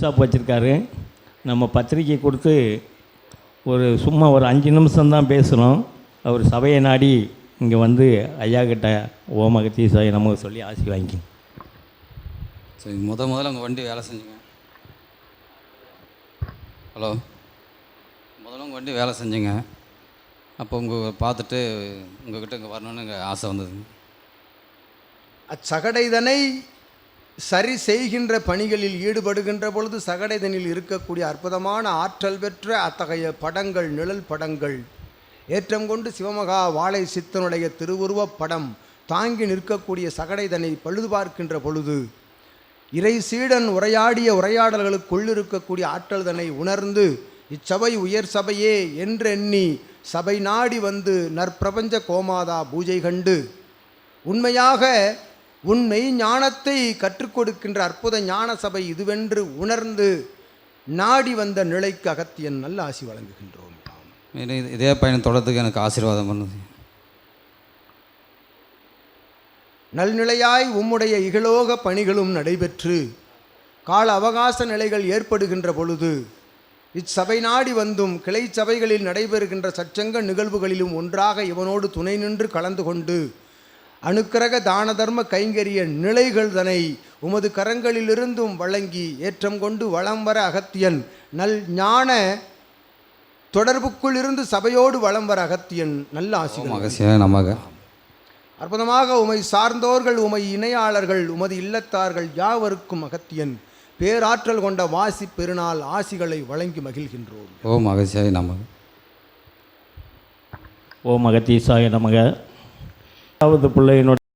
Shop வச்சுருக்காரு. நம்ம பத்திரிக்கை கொடுத்து ஒரு சும்மா ஒரு அஞ்சு நிமிஷம்தான் பேசுகிறோம் அவர் சபையை நாடி இங்கே வந்து ஐயா கிட்ட ஓமகத்தி சாய் நம்ம சொல்லி ஆசி வாங்கி சரி முத முதல்ல உங்கள் வண்டி வேலை செஞ்சுங்க. ஹலோ. முதல்ல உங்கள் வண்டி வேலை செஞ்சுங்க. அப்போ உங்கள் பார்த்துட்டு உங்ககிட்ட இங்கே வரணும்னு எங்கள் ஆசை வந்தது. அச்சகடைதனை சரி செய்கின்ற பணிகளில் ஈடுபடுகின்ற பொழுது சகடைதனில் இருக்கக்கூடிய அற்புதமான ஆற்றல் பெற்ற அத்தகைய படங்கள் நிழல் படங்கள். ஏற்றம் கொண்டு சிவமகா வாழை சித்தனுடைய திருவுருவப் படம் தாங்கி நிற்கக்கூடிய சகடைதனை பழுது பார்க்கின்ற பொழுது இறை சீடன் உரையாடிய உரையாடல்களுக்குள்ளிருக்கக்கூடிய ஆற்றல்தனை உணர்ந்து இச்சபை உயர் சபையே என்றெண்ணி சபை நாடி வந்து நற்பிரபஞ்ச கோமாதா பூஜை கண்டு உண்மையாக உண்மை ஞானத்தை கற்றுக் கொடுக்கின்ற அற்புத ஞான சபை இதுவென்று உணர்ந்து நாடி வந்த நிலைக்கு அகத்தியன் நல்ல ஆசி வழங்குகின்றோம். இதே பயணம் தொடர்றதுக்கு எனக்கு ஆசீர்வாதம் பண்ணுது. நல்நிலையாய் உம்முடைய இகலோக பணிகளும் நடைபெற்று கால அவகாச நிலைகள் ஏற்படுகின்ற பொழுது இச்சபை நாடி வந்தும் கிளை சபைகளில் நடைபெறுகின்ற சச்சங்க நிகழ்வுகளிலும் ஒன்றாக இவனோடு துணை நின்று கலந்து கொண்டு அணுக்கரக தான தர்ம கைங்கரிய நிலைகள் தனை உமது கரங்களிலிருந்தும் வழங்கி ஏற்றம் கொண்டு வளம் வர அகத்தியன் நல் ஞான தொடர்புக்குள் இருந்து சபையோடு வளம் வர அகத்தியன் நல்ல மகசிய நமக. அற்புதமாக உமை சார்ந்தோர்கள் உமை இணையாளர்கள் உமது இல்லத்தார்கள் யாவருக்கும் அகத்தியன் பேராற்றல் கொண்ட வாசி பெருநாள் ஆசிகளை வழங்கி மகிழ்கின்றோம். ஓ மகசியாய் நமக. ஓ மகத்தீசாய நமக. அதாவது பிள்ளையினுடைய